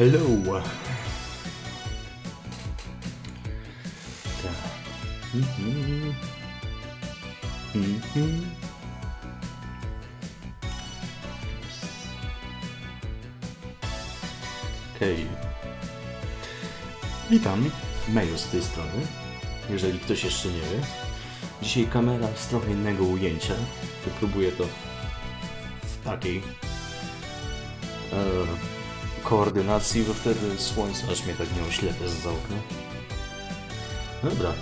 hello. Mhm. Mhm. Okej. Witam, Mail z tej strony. Jeżeli ktoś jeszcze nie wie. Dzisiaj kamera z trochę innego ujęcia. Wypróbuję to w takiej e, koordynacji, bo wtedy słońce aż mnie tak nie oślepia z za okna. Dobra,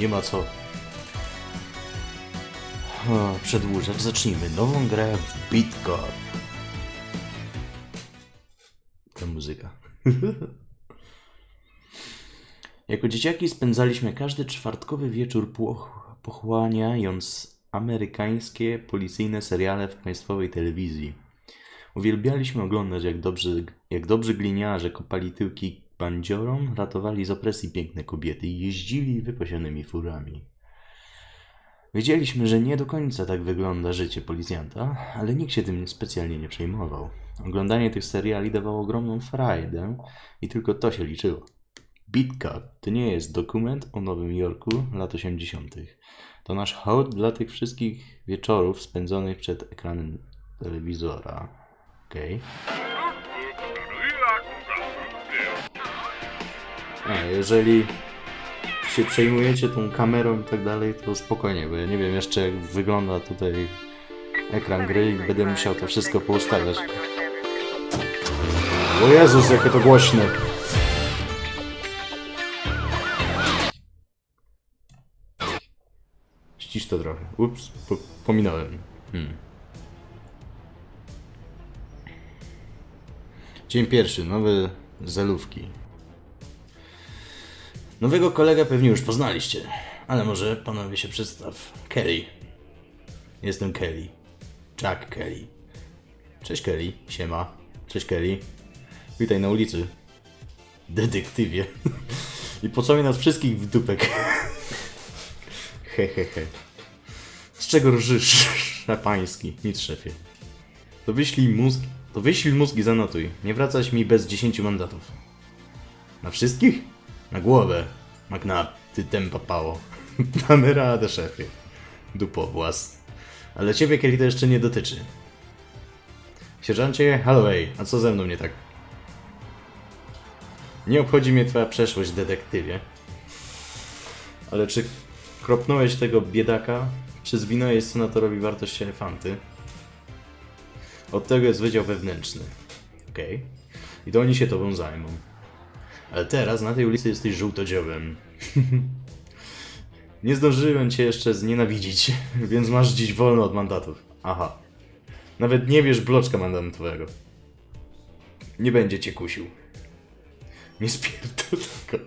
nie ma co przedłużać. Zacznijmy nową grę w Bitcore. Ta muzyka. Jako dzieciaki spędzaliśmy każdy czwartkowy wieczór poch- pochłaniając amerykańskie policyjne seriale w państwowej telewizji. Uwielbialiśmy oglądać, jak dobrzy, jak dobrzy gliniarze kopali tyłki bandziorom, ratowali z opresji piękne kobiety i jeździli wypasionymi furami. Wiedzieliśmy, że nie do końca tak wygląda życie policjanta, ale nikt się tym specjalnie nie przejmował. Oglądanie tych seriali dawało ogromną frajdę i tylko to się liczyło. Cut to nie jest dokument o Nowym Jorku lat 80. To nasz hołd dla tych wszystkich wieczorów spędzonych przed ekranem telewizora. Okej. A jeżeli się przejmujecie tą kamerą i tak dalej, to spokojnie, bo ja nie wiem jeszcze jak wygląda tutaj ekran gry i będę musiał to wszystko poustawiać. O Jezus, jakie to głośne! Ścisz to trochę. Ups, po, pominąłem. Hmm. Dzień pierwszy, nowe zelówki. Nowego kolegę pewnie już poznaliście, ale może panowie się przedstaw. Kelly. Jestem Kelly. Jack Kelly. Cześć Kelly, siema. Cześć Kelly. Witaj na ulicy. Detektywie. I po co mi nas wszystkich w dupek? Hehehe. He, he. Z czego rżysz, pański? Nic szefie. To wyślij mózg, to wyślij mózg i zanotuj. Nie wracać mi bez 10 mandatów. Na wszystkich? Na głowę. Magna, ty tempa pało. Damy radę, szefie. Dupowłas. Ale ciebie, kiedy to jeszcze nie dotyczy. Sierżancie Holloway, a co ze mną nie tak? Nie obchodzi mnie twoja przeszłość, detektywie. Ale czy kropnąłeś tego biedaka, czy zwinąłeś senatorowi wartość elefanty? Od tego jest wydział wewnętrzny. Okej. Okay. I to oni się tobą zajmą. Ale teraz na tej ulicy jesteś żółtodziobem. Nie zdążyłem cię jeszcze znienawidzić, więc masz dziś wolno od mandatów. Aha. Nawet nie wiesz bloczka mandatowego. Nie będzie cię kusił. Nie spierdol tego.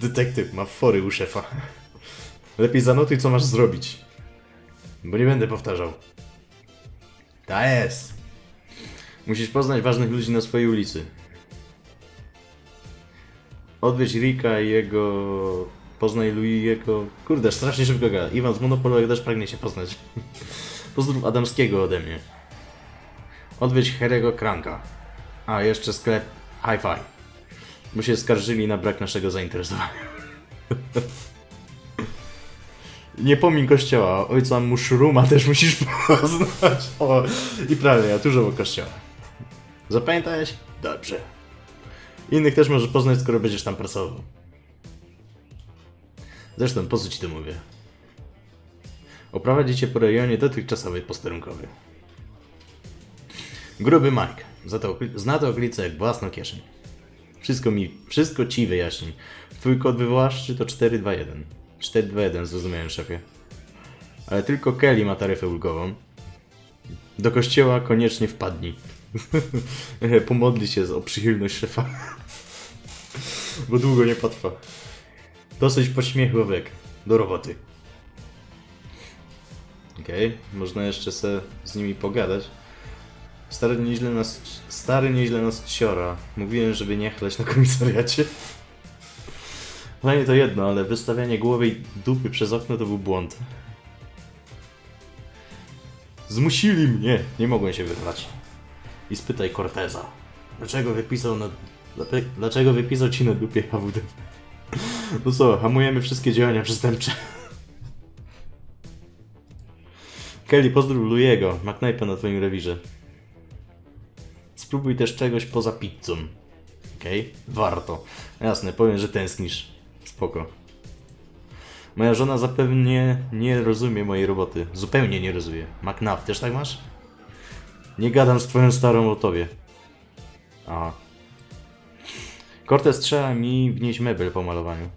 Detektyw ma fory u szefa. Lepiej zanotuj, co masz zrobić. Bo nie będę powtarzał. Ta jest. Musisz poznać ważnych ludzi na swojej ulicy. Odwiedź Rika i jego... Poznaj Louis'ego... Kurde, strasznie szybko gada. Iwan z Monopolu też pragnie się poznać. Pozdrów Adamskiego ode mnie. Odwiedź Herego Kranka. A, jeszcze sklep Hi-Fi. Bo się skarżyli na brak naszego zainteresowania. Nie pomin kościoła. Ojca Mushruma też musisz poznać. O, i prawie, ja dużo kościoła. Zapamiętałeś? Dobrze. Innych też możesz poznać, skoro będziesz tam pracował. Zresztą, po co ci to mówię? Oprowadzi cię po rejonie dotychczasowej posterunkowej. Gruby Mike. Za to, zna to okolice jak własną kieszeń. Wszystko mi, wszystko ci wyjaśni. Twój kod wywoławczy to 421. 421, zrozumiałem szefie. Ale tylko Kelly ma taryfę ulgową. Do kościoła koniecznie wpadnij. Pomodli się o przychylność szefa. Bo długo nie potrwa. Dosyć pośmiechówek. Do roboty. Okej, okay. można jeszcze se z nimi pogadać. Stary nieźle nas, stary nieźle nas ciora. Mówiłem, żeby nie chlać na komisariacie. Fajnie to jedno, ale wystawianie głowy i dupy przez okno to był błąd. Zmusili mnie! Nie mogłem się wyrwać. I spytaj Corteza, dlaczego wypisał na Dlaczego wypisał ci na dupie HWD? No co, hamujemy wszystkie działania przestępcze. Kelly, pozdrów Lujego. Ma knajpę na twoim rewirze. Spróbuj też czegoś poza pizzą. Okej? Warto. Jasne, powiem, że tęsknisz. Spoko. Moja żona zapewnie nie rozumie mojej roboty. Zupełnie nie rozumie. McNabb, też tak masz? Nie gadam z twoją starą o tobie. A. Cortez trzeba mi wnieść mebel po malowaniu.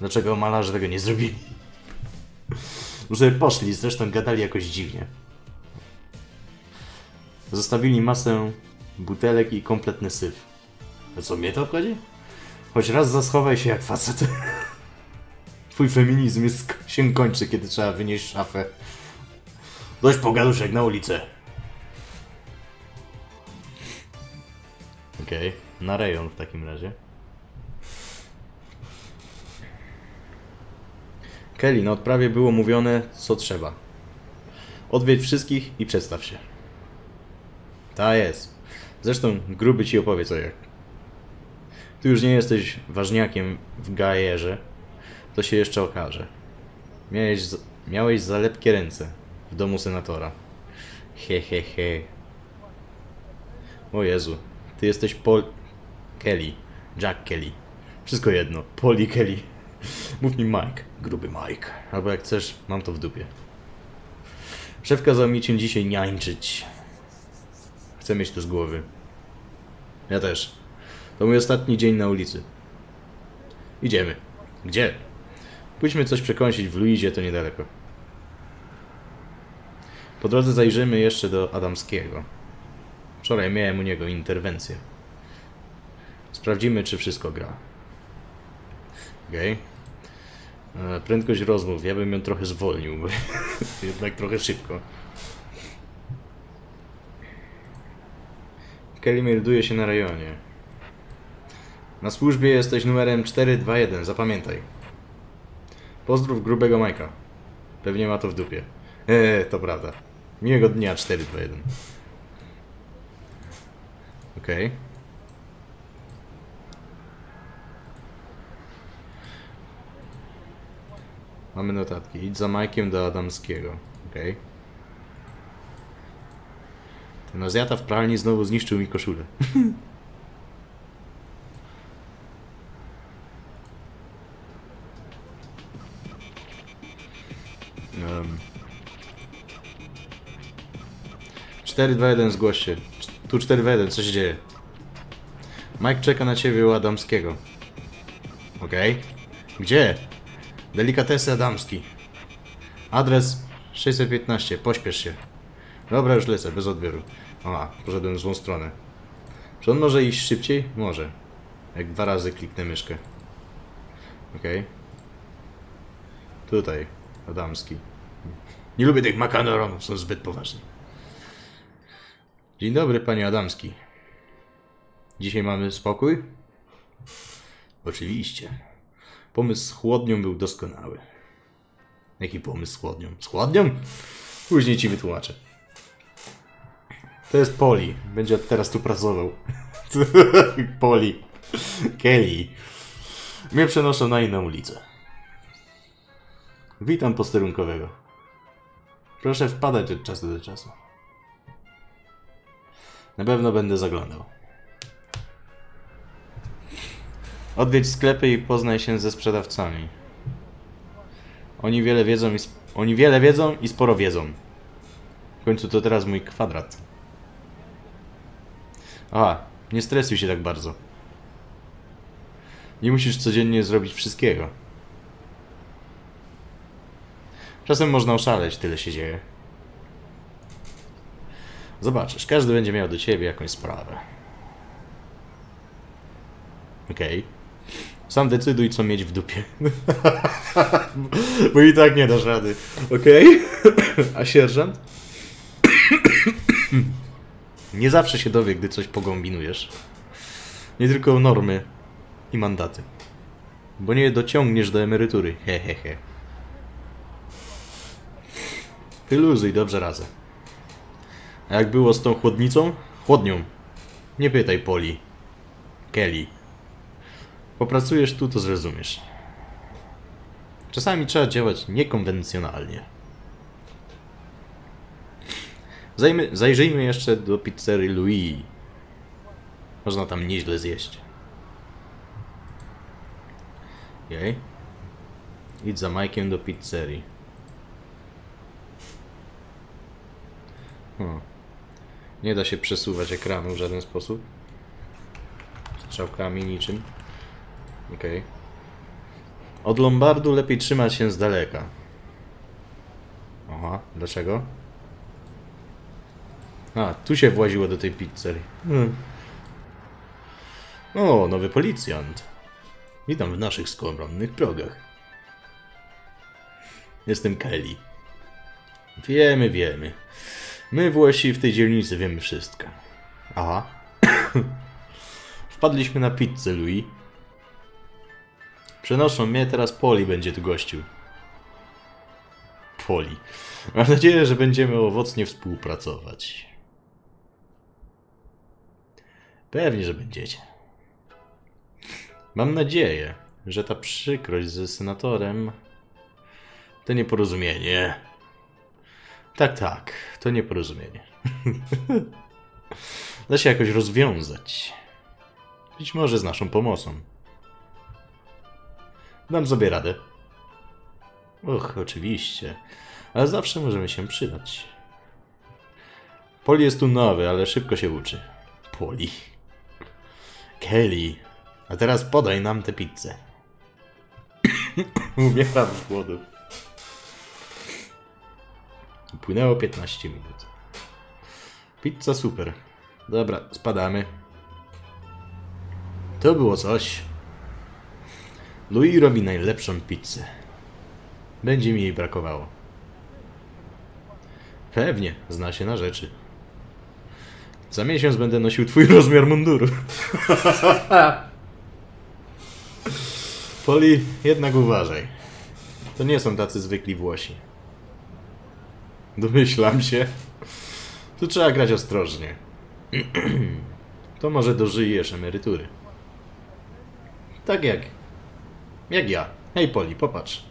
Dlaczego malarze tego nie zrobili? Sobie poszli, zresztą gadali jakoś dziwnie. Zostawili masę butelek i kompletny syf. A co, mnie to obchodzi? Choć raz zaschowaj się jak facet. Twój feminizm jest, się kończy, kiedy trzeba wynieść szafę. Dość pogaduszek na ulicę. Okej, na rejon w takim razie. Kelly, na odprawie było mówione, co trzeba. Odwiedź wszystkich i przedstaw się. Ta jest. Zresztą gruby ci opowie co jak. Ty już nie jesteś ważniakiem w gajerze. To się jeszcze okaże. Miałeś, miałeś za lepkie ręce w domu senatora. He he he. O Jezu, ty jesteś Paul... Kelly. Jack Kelly. Wszystko jedno. Polly Kelly. Mów mi Mike. Gruby Mike. Albo jak chcesz, mam to w dupie. Szef kazał mi cię dzisiaj niańczyć. Chcę mieć to z głowy. Ja też. To mój ostatni dzień na ulicy. Idziemy. Gdzie? Pójdźmy coś przekąsić w Luizie, to niedaleko. Po drodze zajrzymy jeszcze do Adamskiego. Wczoraj miałem u niego interwencję. Sprawdzimy, czy wszystko gra. Okej. E, Prędkość rozmów. Ja bym ją trochę zwolnił, bo jednak trochę szybko. Kelly melduje się na rejonie. Na służbie jesteś numerem 421, zapamiętaj. Pozdrów grubego Majka. Pewnie ma to w dupie. Eee, to prawda. Miłego dnia 421. Okej. Mamy notatki. Idź za Majkiem do Adamskiego. Okej. Ten Azjata w pralni znowu zniszczył mi koszulę. 4, 2, 1 zgłoś się. Tu 4, 2, 1, co się dzieje? Mike czeka na ciebie u Adamskiego. Okej. Gdzie? Delikatesy Adamski. Adres 615, pośpiesz się. Dobra, już lecę, bez odbioru. A, poszedłem w złą stronę. Czy on może iść szybciej? Może. Jak dwa razy kliknę myszkę. Okej. Tutaj, Adamski. Nie lubię tych makaronów, są zbyt poważni. Dzień dobry, panie Adamski. Dzisiaj mamy spokój? Oczywiście. Pomysł z chłodnią był doskonały. Jaki pomysł z chłodnią? Z chłodnią? Później ci wytłumaczę. To jest Poli. Będzie teraz tu pracował. Poli. Kelly. Mnie przenoszą na inną ulicę. Witam posterunkowego. Proszę wpadać od czasu do czasu. Na pewno będę zaglądał. Odwiedź sklepy i poznaj się ze sprzedawcami. Oni wiele wiedzą i oni wiele wiedzą i sporo wiedzą. W końcu to teraz mój kwadrat. Aha, nie stresuj się tak bardzo. Nie musisz codziennie zrobić wszystkiego. Czasem można oszaleć, tyle się dzieje. Zobaczysz, każdy będzie miał do ciebie jakąś sprawę. Okej. Sam decyduj, co mieć w dupie. Bo i tak nie dasz rady. Okej? A sierżant? nie zawsze się dowie, gdy coś pogombinujesz. Nie tylko normy i mandaty. Bo nie dociągniesz do emerytury. Hehehe. He, luzuj, dobrze radzę. A jak było z tą chłodnicą? Chłodnią. Nie pytaj Poli. Kelly. Popracujesz tu, to zrozumiesz. Czasami trzeba działać niekonwencjonalnie. Zajmy, zajrzyjmy jeszcze do pizzerii Louis. Można tam nieźle zjeść. Okej. Idź za Majkiem do pizzerii. Hmm. Nie da się przesuwać ekranu w żaden sposób. Strzałkami niczym. Okej. Od Lombardu lepiej trzymać się z daleka. Aha, dlaczego? A, tu się właziło do tej pizzerii. Hmm. O, nowy policjant. Witam w naszych skromnych progach. Jestem Kelly. Wiemy, wiemy. My Włosi w tej dzielnicy wiemy wszystko. Aha. Wpadliśmy na pizzę, Louis. Przenoszą mnie, teraz Poli będzie tu gościł. Poli. Mam nadzieję, że będziemy owocnie współpracować. Pewnie, że będziecie. Mam nadzieję, że ta przykrość ze senatorem to nieporozumienie. Tak, tak, to nieporozumienie. da się jakoś rozwiązać. Być może z naszą pomocą. Dam sobie radę. Och, oczywiście. Ale zawsze możemy się przydać. Poli jest tu nowy, ale szybko się uczy. Poli. Kelly. A teraz podaj nam tę pizzę. Umieram z głodu. Płynęło 15 minut. Pizza super. Dobra, spadamy. To było coś. Louis robi najlepszą pizzę. Będzie mi jej brakowało. Pewnie, zna się na rzeczy. Za miesiąc będę nosił twój rozmiar munduru. Poli, jednak uważaj. To nie są tacy zwykli Włosi. Domyślam się. Tu trzeba grać ostrożnie. to może dożyjesz emerytury. Tak jak... Jak ja. Hej Poli, popatrz.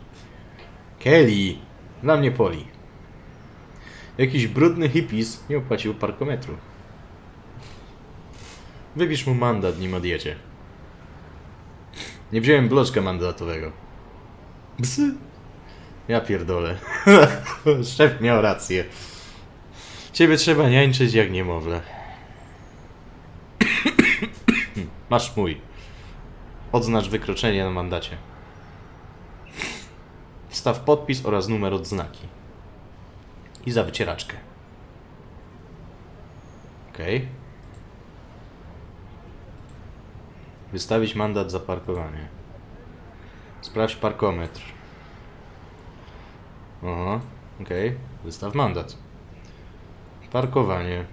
Kelly! Dla mnie Poli. Jakiś brudny hippies nie opłacił parkometru. Wypisz mu mandat, nim odjedzie. Nie wziąłem bloczka mandatowego. Psy. Ja pierdolę. Szef miał rację. Ciebie trzeba niańczyć jak niemowlę. Masz mój. Odznacz wykroczenie na mandacie. Wstaw podpis oraz numer odznaki. I za wycieraczkę. Okej. Wystawić mandat za parkowanie. Sprawdź parkometr. Aha, okej. Wystaw mandat. Parkowanie.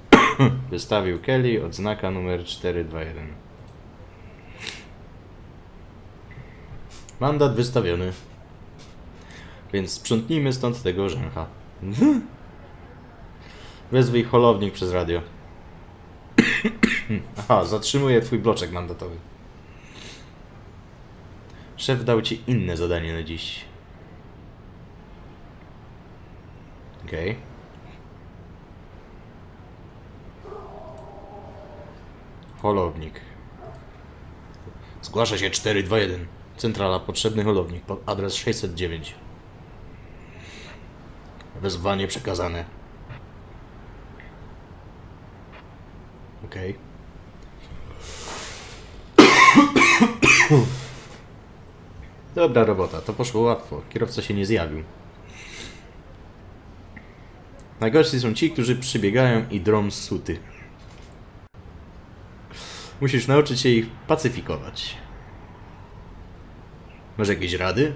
Wystawił Kelly, odznaka numer 421. Mandat wystawiony. Więc sprzątnijmy stąd tego rzęcha. Wezwij holownik przez radio. Aha, zatrzymuję twój bloczek mandatowy. Szef dał ci inne zadanie na dziś. Okej. Okay. Holownik. Zgłasza się 421. Centrala potrzebny holownik pod adres 609. Wezwanie przekazane. Okej. Okay. Dobra robota, to poszło łatwo. Kierowca się nie zjawił. Najgorsi są ci, którzy przybiegają i drą suty. Musisz nauczyć się ich pacyfikować. Masz jakieś rady?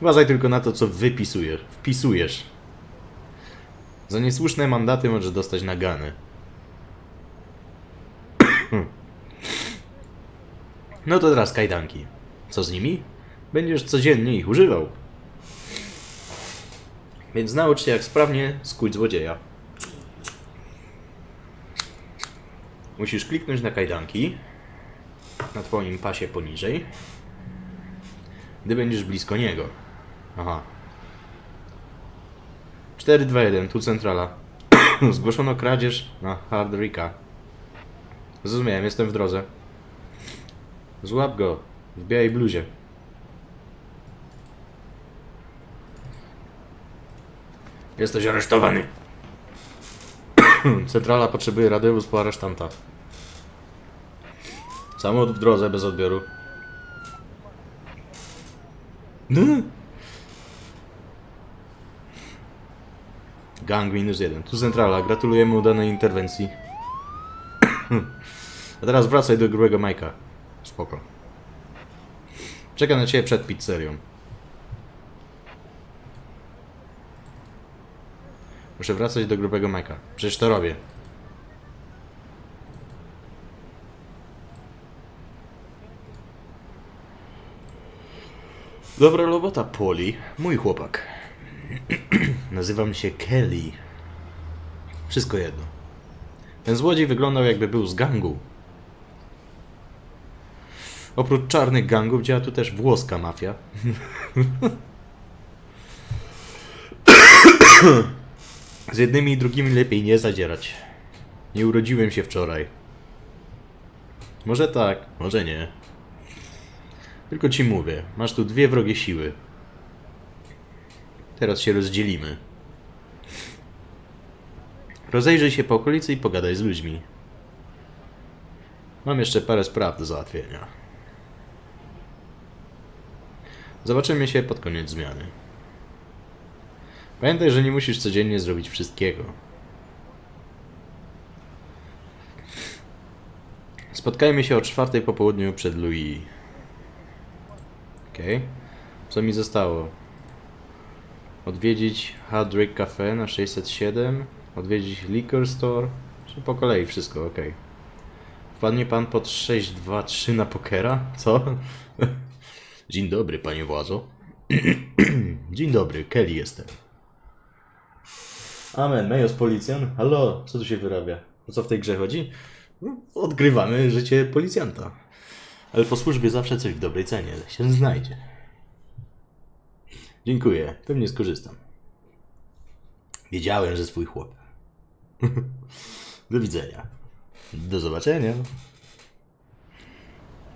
Uważaj tylko na to, co wypisujesz, wpisujesz. Za niesłuszne mandaty możesz dostać nagany. No to teraz kajdanki. Co z nimi? Będziesz codziennie ich używał. Więc naucz się, jak sprawnie skuć złodzieja. Musisz kliknąć na kajdanki na twoim pasie poniżej, gdy będziesz blisko niego. Aha. 4, 2, 1, tu centrala. Zgłoszono kradzież na Hardricka. Zrozumiałem, jestem w drodze. Złap go w białej bluzie. Jesteś aresztowany. Centrala potrzebuje radiowóz po aresztanta. Samochód w drodze bez odbioru. No. Gang minus jeden. Tu centrala. Gratulujemy udanej interwencji. A teraz wracaj do grubego Majka. Spoko. Czeka na ciebie przed pizzerią. Muszę wracać do grubego Majka. Przecież to robię. Dobra robota, Poli. Mój chłopak. Nazywam się Kelly. Wszystko jedno. Ten złodziej wyglądał jakby był z gangu. Oprócz czarnych gangów działa tu też włoska mafia. Z jednymi i drugimi lepiej nie zadzierać. Nie urodziłem się wczoraj. Może tak, może nie. Tylko ci mówię, masz tu dwie wrogie siły. Teraz się rozdzielimy. Rozejrzyj się po okolicy i pogadaj z ludźmi. Mam jeszcze parę spraw do załatwienia. Zobaczymy się pod koniec zmiany. Pamiętaj, że nie musisz codziennie zrobić wszystkiego. Spotkajmy się o czwartej po południu przed Louis. Okej. Okay. Co mi zostało? Odwiedzić Hardrick Cafe na 607. Odwiedzić Liquor Store. Czy po kolei wszystko, ok. Wpadnie pan pod 623 na pokera? Co? Dzień dobry, panie władzo. Dzień dobry, Kelly jestem. Amen, Mejos policjan. Halo, co tu się wyrabia? O co w tej grze chodzi? No, odgrywamy życie policjanta. Ale po służbie zawsze coś w dobrej cenie się znajdzie. Dziękuję, pewnie skorzystam. Wiedziałem, że swój chłop. Do widzenia. Do zobaczenia.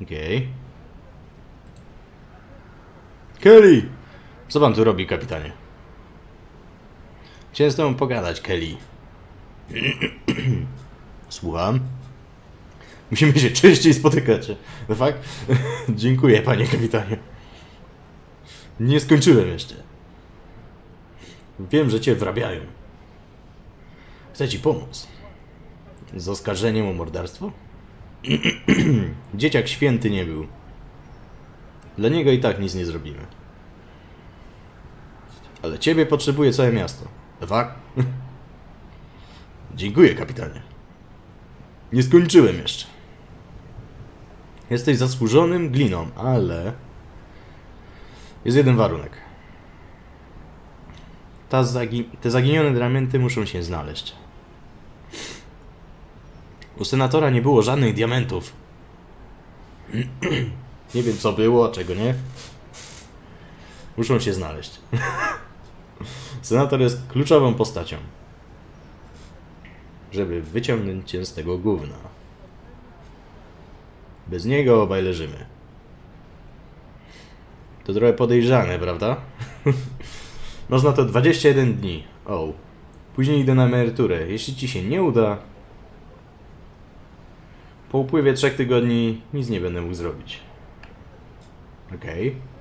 Okej. Okay. Kelly! Co pan tu robi, kapitanie? Chciałem z tobą pogadać, Kelly. Słucham. Musimy się częściej spotykać. No fakt? Dziękuję, panie kapitanie. Nie skończyłem jeszcze. Wiem, że cię wrabiają. Chcę ci pomóc. Z oskarżeniem o morderstwo? Dzieciak święty nie był. Dla niego i tak nic nie zrobimy. Ale ciebie potrzebuje całe miasto. Tak? Dziękuję, kapitanie. Nie skończyłem jeszcze. Jesteś zasłużonym gliną, ale... Jest jeden warunek. Zagi te zaginione diamenty muszą się znaleźć. U senatora nie było żadnych diamentów. nie wiem co było, czego nie. Muszą się znaleźć. Senator jest kluczową postacią. Żeby wyciągnąć cię z tego gówna. Bez niego obaj leżymy. To trochę podejrzane, prawda? Masz na to 21 dni. O. Później idę na emeryturę. Jeśli ci się nie uda, po upływie trzech tygodni nic nie będę mógł zrobić. Okej. Okay.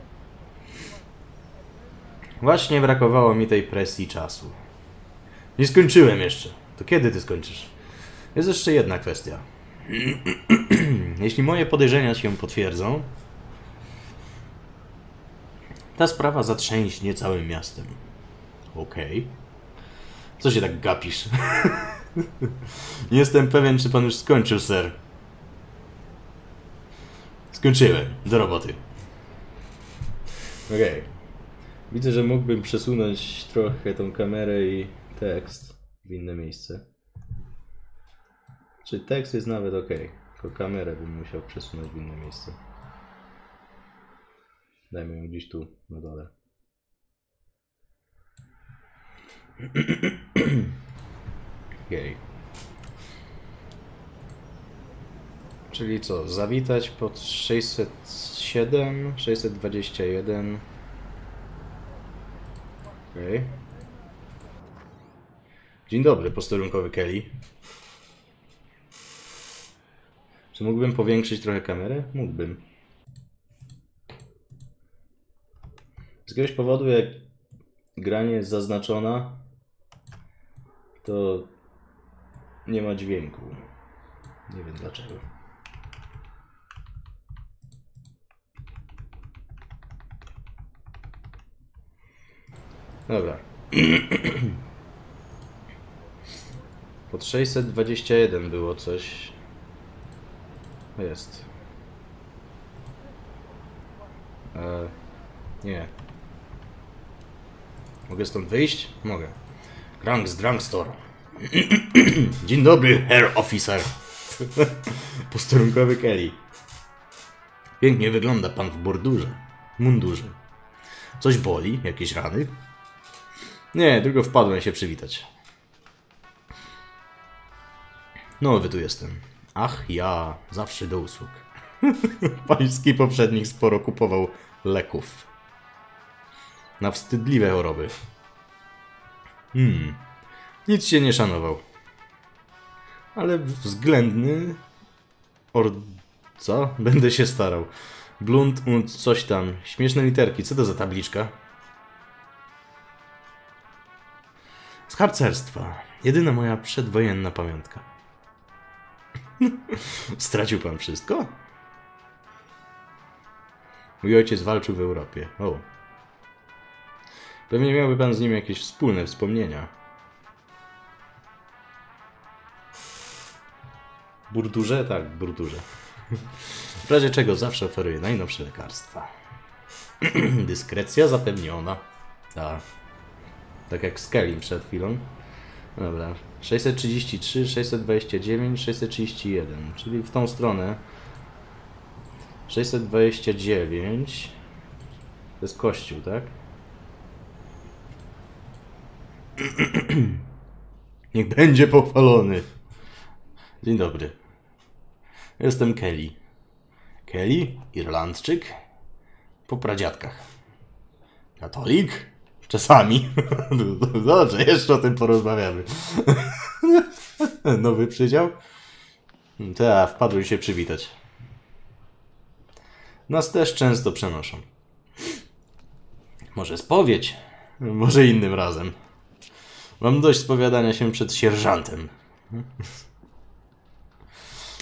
Właśnie brakowało mi tej presji czasu. Nie skończyłem jeszcze. To kiedy ty skończysz? Jest jeszcze jedna kwestia. Jeśli moje podejrzenia się potwierdzą, ta sprawa zatrzęśnie całym miastem. Okej. Okay. Co się tak gapisz? Nie jestem pewien, czy pan już skończył, ser. Skończyłem. Do roboty. Okej. Okay. Widzę, że mógłbym przesunąć trochę tą kamerę i tekst w inne miejsce. Czy tekst jest nawet ok. Tylko kamerę bym musiał przesunąć w inne miejsce. Dajmy ją gdzieś tu, na dole. Okej. Czyli co, zawitać pod 607, 621. Okej. Dzień dobry, posterunkowy Kelly. Czy mógłbym powiększyć trochę kamerę? Mógłbym. Z jakiegoś powodu, jak gra nie jest zaznaczona, to nie ma dźwięku. Nie wiem dlaczego. Dobra. Pod 621 było coś. Jest. E, nie. Mogę stąd wyjść? Mogę. Kranks Drugstore. Dzień dobry, Herr Officer. Posterunkowy Kelly. Pięknie wygląda pan w bordurze. Mundurze. Coś boli? Jakieś rany? Nie, tylko wpadłem się przywitać. Nowy tu jestem. Ach, ja, zawsze do usług. Pański poprzednik sporo kupował leków. Na wstydliwe choroby. Hmm, nic się nie szanował. Ale względny... Or... Co? Będę się starał. Blunt und coś tam. Śmieszne literki. Co to za tabliczka? Z harcerstwa. Jedyna moja przedwojenna pamiątka. Stracił pan wszystko? Mój ojciec walczył w Europie. O. Pewnie miałby pan z nim jakieś wspólne wspomnienia. Burdurze? Tak, burdurze. W razie czego zawsze oferuję najnowsze lekarstwa. Dyskrecja zapewniona. Tak. Tak jak Skelly przed chwilą. Dobra. 633, 629, 631. Czyli w tą stronę. 629. To jest kościół, tak? Niech będzie pochwalony. Dzień dobry. Jestem Kelly. Kelly? Irlandczyk? Po pradziadkach. Katolik? Czasami. Dobrze, jeszcze o tym porozmawiamy. Nowy przydział? Tak, wpadły się przywitać. Nas też często przenoszą. Może spowiedź? Może innym razem. Mam dość spowiadania się przed sierżantem.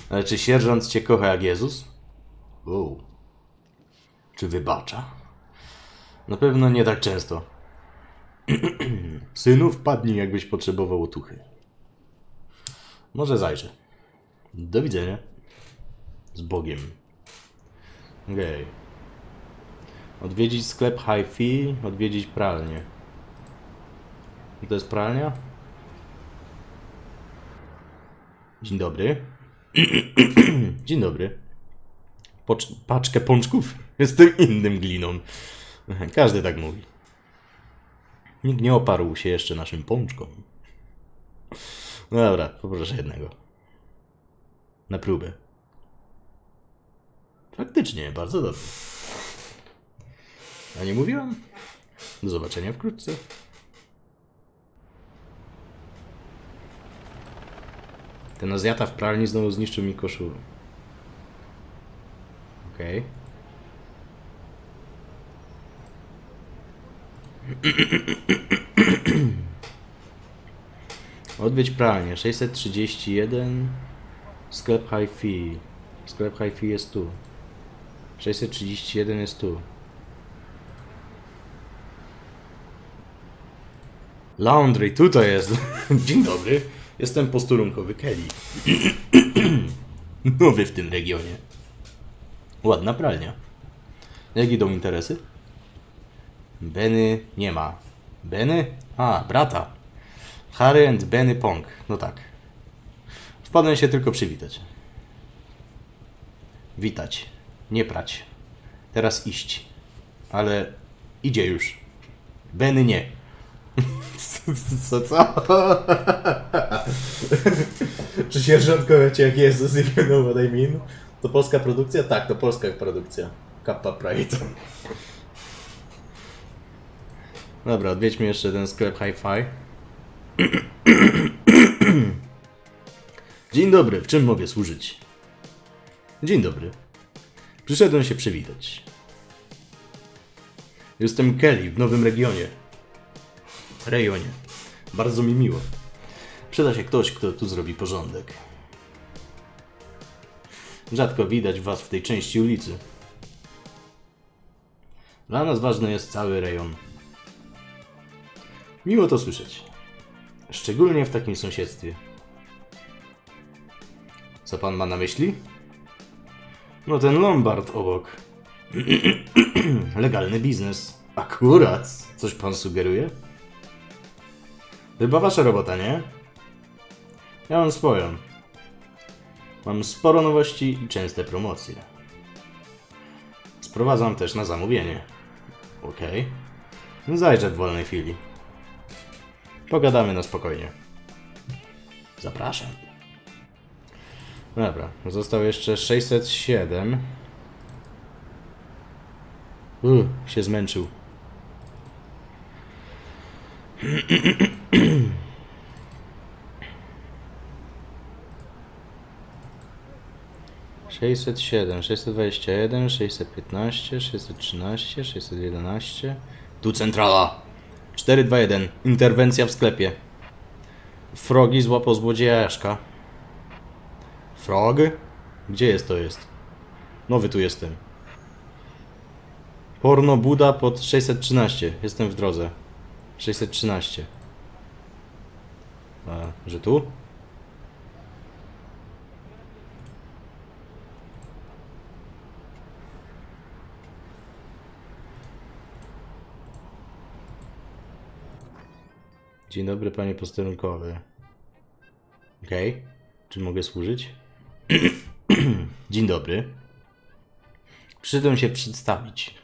Ale czy sierżant cię kocha jak Jezus? Wow. Czy wybacza? Na pewno nie tak często. Synu, wpadnij, jakbyś potrzebował otuchy. Może zajrzę. Do widzenia. Z Bogiem. Okej. Okay. Odwiedzić sklep Hi-Fi, odwiedzić pralnię. To jest pralnia? Dzień dobry. Dzień dobry. Pocz paczkę pączków? Jestem innym gliną. Każdy tak mówi. Nikt nie oparł się jeszcze naszym pączkom. No dobra, poproszę jednego. Na próbę. Faktycznie, bardzo dobrze. A nie mówiłam? Do zobaczenia wkrótce. Ten Azjata w pralni znowu zniszczył mi koszulę. Okej. Okay. Odwiedź pralnię. 631. Sklep Hi-Fi. Sklep Hi-Fi jest tu. 631 jest tu. Laundry, tutaj jest. Dzień dobry. Jestem posturunkowy Kelly. Nowy w tym regionie. Ładna pralnia. Jak idą interesy? Benny nie ma. Benny? A, brata. Harry and Benny Pong. No tak. Wpadłem się tylko przywitać. Witać. Nie prać. Teraz iść. Ale idzie już. Benny nie. Co, co? Czy sierżantko wiecie jak jest z You know what I mean? To polska produkcja? Tak, to polska produkcja. Kappa Pride. Dobra, odwiedźmy jeszcze ten sklep Hi-Fi. Dzień dobry, w czym mogę służyć? Dzień dobry. Przyszedłem się przywitać. Jestem Kelly w nowym regionie. Rejonie. Bardzo mi miło. Przyda się ktoś, kto tu zrobi porządek. Rzadko widać was w tej części ulicy. Dla nas ważny jest cały rejon. Miło to słyszeć. Szczególnie w takim sąsiedztwie. Co pan ma na myśli? No ten Lombard obok. Legalny biznes. Akurat. Coś pan sugeruje? Chyba wasza robota, nie? Ja mam swoją. Mam sporo nowości i częste promocje. Sprowadzam też na zamówienie. Okej. Zajrzę w wolnej chwili. Pogadamy na spokojnie. Zapraszam. Dobra, został jeszcze 607. Uuu, się zmęczył. Sześćset siedem, sześćset dwadzieścia jeden, sześćset piętnaście, sześćset trzynaście, sześćset jedenaście. Tu centrala. 421. Interwencja w sklepie. Frogi złapał złodziejaszka. Frog? Gdzie jest to jest? Nowy tu jestem. Porno Buda pod 613. Jestem w drodze. 613. A, że tu? Dzień dobry, panie posterunkowy. Okej. Czy mogę służyć? Dzień dobry. Przyszedłem się przedstawić.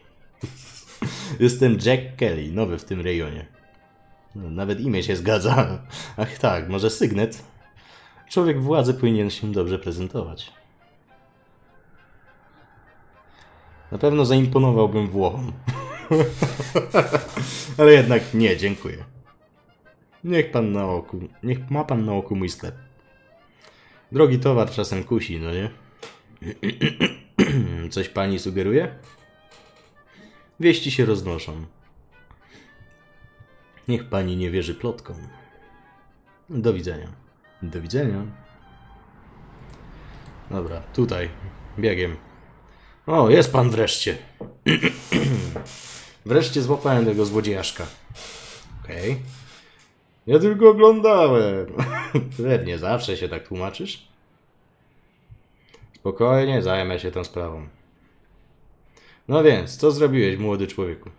Jestem Jack Kelly, nowy w tym rejonie. Nawet imię się zgadza. Ach tak, może sygnet? Człowiek władzy powinien się dobrze prezentować. Na pewno zaimponowałbym Włochom. Ale jednak nie, dziękuję. Niech pan na oku, niech ma pan na oku mój sklep. Drogi towar czasem kusi, no nie? Coś pani sugeruje? Wieści się roznoszą. Niech pani nie wierzy plotkom. Do widzenia. Do widzenia. Dobra, tutaj, biegiem. O, jest pan wreszcie. wreszcie złapałem tego złodziejaszka. Okej. Ja tylko oglądałem. Pewnie zawsze się tak tłumaczysz. Spokojnie, zajmę się tą sprawą. No więc, co zrobiłeś, młody człowieku?